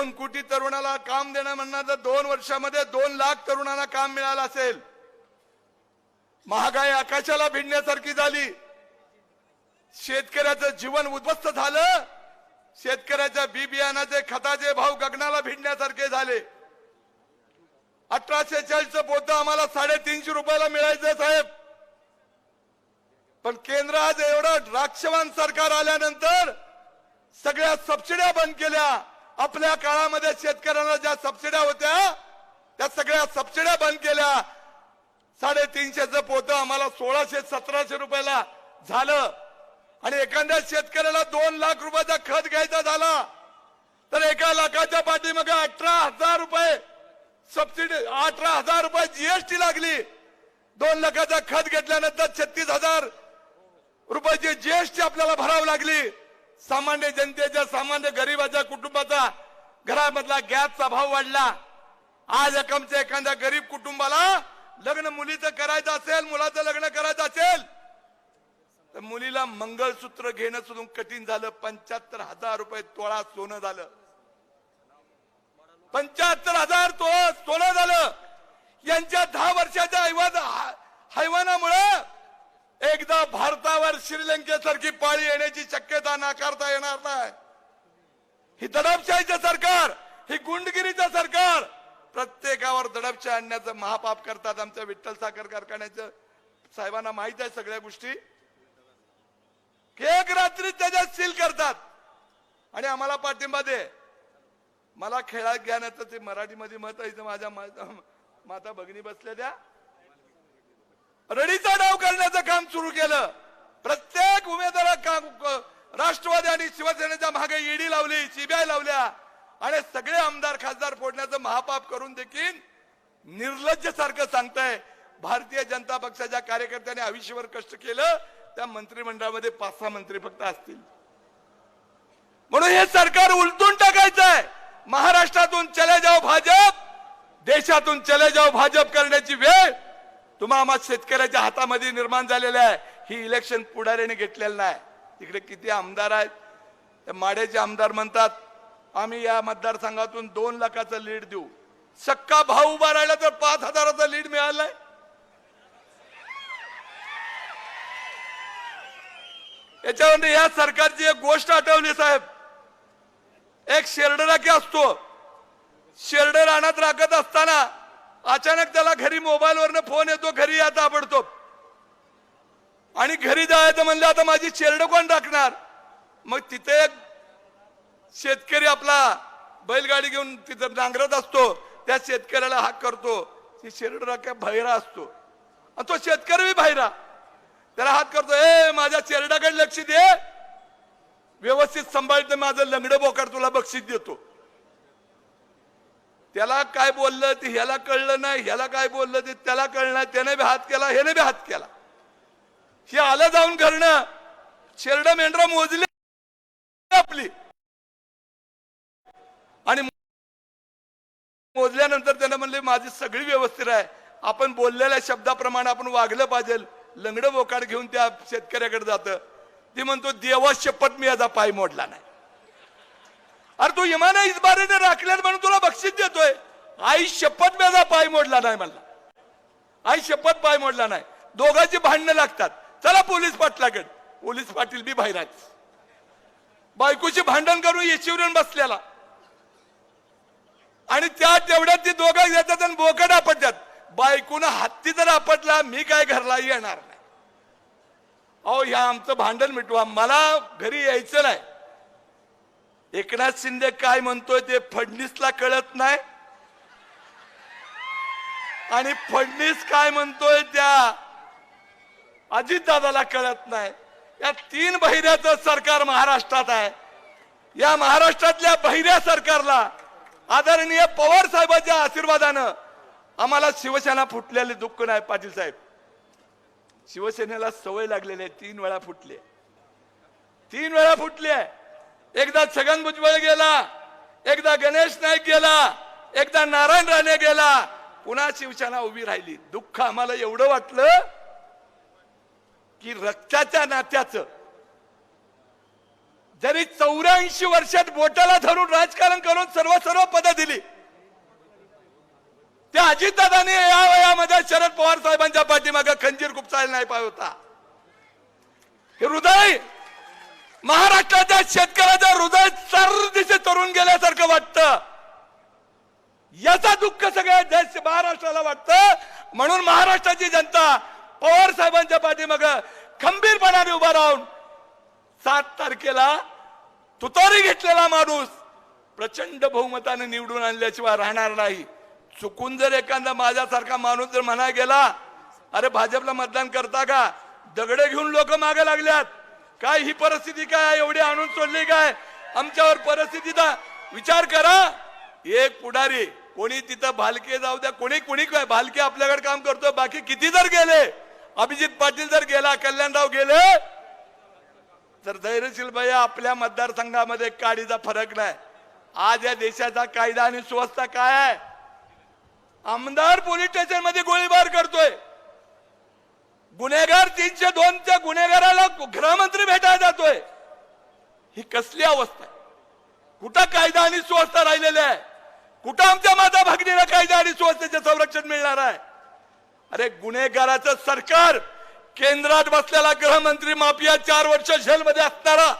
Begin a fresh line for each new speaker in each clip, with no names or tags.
दोन कोटी तरुणाला काम देणं म्हणणार तर दोन वर्षामध्ये दोन लाख तरुणांना काम मिळालं असेल महागाई आकाशाला भिडण्यासारखी झाली शेतकऱ्याचं जीवन उद्ध्वस्त झालं शेतकऱ्याच्या बी बियाणाचे खताचे भाव गगनाला भिडण्यासारखे झाले. अठराशे चाळीसचं पोतं आम्हाला साडेतीनशे रुपयाला मिळायचं साहेब. पण केंद्र आज एवढं द्राक्षवान सरकार आल्यानंतर सगळ्या सबसिड्या बंद केल्या. आपल्या काळामध्ये शेतकऱ्यांना ज्या सबसिड्या होत्या त्या सगळ्या सबसिड्या बंद केल्या. साडेतीनशेचं पोतं आम्हाला सोळाशे सतराशे रुपयाला झालं. आणि एखाद्या शेतकऱ्याला दोन लाख रुपयाचा खत घ्यायचा झाला तर एका लाखाच्या पाठीमागे अठरा हजार रुपये सबसिडी अठरा हजार रुपये जीएसटी लागली. दोन लाखाचा खत घेतल्यानंतर छत्तीस हजार रुपयाची जीएसटी आपल्याला भरावी लागली. सामान्य जनतेच्या सामान्य गरिबाच्या कुटुंबाचा घरामधला गॅसचा भाव वाढला. आज एकमच्या एखाद्या गरीब कुटुंबाला लग्न मुलीचं करायचं असेल मुलाचं लग्न करायचं असेल तर मुलीला मंगळसूत्र घेणं सुद्धा कठीण झालं. पंच्याहत्तर हजार रुपये तोळा सोनं झालं. पंच्याहत्तर हजार तो नाकारता येणार नाही. ही दडपशाहीचं सरकार ही गुंडगिरीचं सरकार प्रत्येकावर दडपशाही आणण्याचं महापाप करतात आमच्या विठ्ठल साखर कारखान्याचं. साहेबांना माहीत आहे सगळ्या गोष्टी. एक रात्री त्याच्यात सील करतात. आणि आम्हाला पाठिंबा दे. मला खेळात घेण्याचं ते मराठीमध्ये मत आहे इथं माझ्या माता भगिनी बसल्या त्या. रडीचा डाव करण्याचं काम सुरू केलं. प्रत्येक उमेदवारा काम राष्ट्रवादी आणि शिवसेनेच्या मागे ईडी लावली सीबीआय लावल्या आणि सगळे आमदार खासदार फोडण्याचं महापाप करून देखील निर्लज्ज सारखं सांगताय. भारतीय जनता पक्षाच्या कार्यकर्त्यांनी आयुष्यभर कष्ट केलं त्या मंत्रिमंडळामध्ये पाच सहा मंत्री फक्त असतील. म्हणून हे सरकार उलटून टाकायचं आहे महाराष्ट्रातून चले जाओ भाजप देशातून चले जाओ भाजप करण्याची वेळ तुम्हा आम्हा शेतकऱ्याच्या हातामध्ये निर्माण झालेलं आहे. ही इलेक्शन पुढाऱ्याने घेतलेलं नाही. तिकडे किती आमदार आहेत? त्या माड्याचे आमदार म्हणतात आम्ही या मतदारसंघातून दोन लाखाचं लीड देऊ. सक्का भाव उभा राहिला तर पाच हजाराचा लीड मिळालाय. याच्यामध्ये या सरकारची एक गोष्ट आठवली साहेब. एक शेरड राखी असतो. शेरड रानात राखत असताना अचानक त्याला घरी मोबाईलवरनं फोन येतो घरी या ताबडतोब. आणि घरी जायचं म्हणलं आता माझी शेरड कोण राखणार? मग तिथे एक शेतकरी आपला बैलगाडी घेऊन तिथं नांगरत असतो. त्या शेतकऱ्याला हाक करतो. ती शेरड राख्या भैरा असतो. आणि तो शेतकरी बी भैरा. त्याला हात करतो ए माझ्या शेरडाकडे लक्ष दे. व्यवस्थित सांभाळते माझं लंगडं बोकाड तुला बक्षीस देतो. त्याला काय बोललं ते ह्याला कळलं नाही ह्याला काय बोललं ते त्याला कळलं नाही त्याने बी हात केला ह्याने बी हात केला. हे आलं जाऊन करणं. शेरड मेंढरा मोजली आपली. आणि मोजल्यानंतर त्यानं म्हणले माझी सगळी व्यवस्थित आहे. आपण बोललेल्या शब्दाप्रमाणे आपण वागलं पाहिजे. लंगड बोकाड घेऊन त्या शेतकऱ्याकडे जातं. ती म्हणतो देवा शपथ मी याचा पाय मोडला नाही. अरे तू इमाना इजबारीने राखल्यास म्हणून तुला बक्षीस देतोय. आई शपथ माझा पाय मोडला नाही म्हणला. आई शपथ पाय मोडला नाही. दोघांची भांडणं लागतात. चला पोलीस पाटलाकड पोलीस पाटील बी बाहेरच बायकोची भांडण करून येशीवरून बसलेला. आणि त्या तेवढ्यात ती दोघं येतात आणि बोकड आपटतात बायकोनं हत्ती जर आपटला मी काय घरला येणार नाही. अहो ह्या आमचं भांडण मिटवा. मला घरी यायचं नाही. एकनाथ शिंदे काय म्हणतोय ते फडणीसला कळत नाही. आणि फडणीस काय म्हणतोय त्या अजितदादाला कळत नाही. या तीन बहिऱ्याचं सरकार महाराष्ट्रात आहे. या महाराष्ट्रातल्या बहिऱ्या सरकारला आदरणीय पवार साहेबांच्या आशीर्वादानं आम्हाला शिवसेना फुटलेले दुःख नाही पाटील साहेब. शिवसेनेला सवय लागलेली आहे तीन वेळा फुटले तीन वेळा फुटले एकदा छगन भुजबळ गेला एकदा गणेश नाईक गेला एकदा नारायण राणे गेला पुन्हा शिवसेना उभी राहिली. दुःख आम्हाला एवढं वाटलं की रक्ताच्या नात्याचं. जरी चौऱ्याऐंशी वर्षात बोटाला धरून राजकारण करून सर्व सर्व पदं दिली. त्या अजितदादाने या वयामध्ये शरद पवार साहेबांच्या पाठीमागे खंजीर खुपसायला नाही पाहिजे होता. हे हृदय महाराष्ट्राच्या शेतकऱ्याचं हृदय सर दिशे तरुण गेल्यासारखं वाटतं. याचा दुःख सगळ्या देश महाराष्ट्राला वाटतं. म्हणून महाराष्ट्राची जनता पवार साहेबांच्या पाठीमाग खंबीरपणाने उभा राहून सात तारखेला तुतारी घेतलेला माणूस प्रचंड बहुमताने निवडून आणल्याशिवाय राहणार नाही. चुकून जर एखादा माझ्यासारखा माणूस जर म्हणा गेला अरे भाजपला मतदान करता का? दगडे घेऊन लोक मागे लागल्यात. काय ही परिस्थिती काय? एवढी आणून सोडली काय? आमच्यावर परिस्थितीचा विचार करा. एक पुढारी कोणी तिथं भालके जाऊ द्या. कोणी कोणी काय? भालके आपल्याकडे काम करतो बाकी किती जर गेले अभिजित पाटील जर गेला कल्याणराव गेले तर धैर्यशील भैया आपल्या मतदारसंघामध्ये काडीचा फरक नाही. आज या देशाचा कायदा आणि सुव्यवस्था काय आहे? आमदार पोलीस स्टेशनमध्ये गोळीबार करतोय. गुन्हेगार तीनशे दोनच्या गुन्हेगाराला गृहमंत्री भेटायला जातोय. ही कसली अवस्था आहे? कुठं कायदा आणि सुव्यवस्था राहिलेली आहे? कुठं आमच्या माता भगिनीला कायदा आणि सुव्यवस्थेचे संरक्षण मिळणार आहे? अरे गुन्हेगाराचं सरकार केंद्रात बसलेला गृहमंत्री माफिया चार वर्ष जेलमध्ये असणारा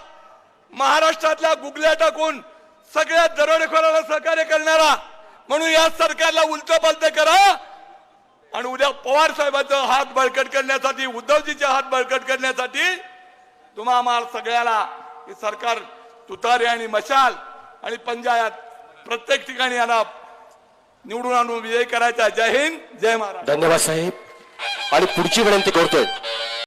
महाराष्ट्रातल्या गुगल्या टाकून सगळ्या दरोडेखोराला सहकार्य करणारा म्हणून या सरकारला उलट पालट करा. आणि उद्या पवार साहेबांचा हात बळकट करण्यासाठी उद्धवजीचे हात बळकट करण्यासाठी तुम्हा आम्हाला सगळ्याला हे सरकार तुतारे आणि मशाल आणि पंजायात प्रत्येक ठिकाणी यांना निवडून आणून विजय करायचा. जय हिंद जय महाराज
धन्यवाद साहेब. आणि पुढची विनंती करतोय.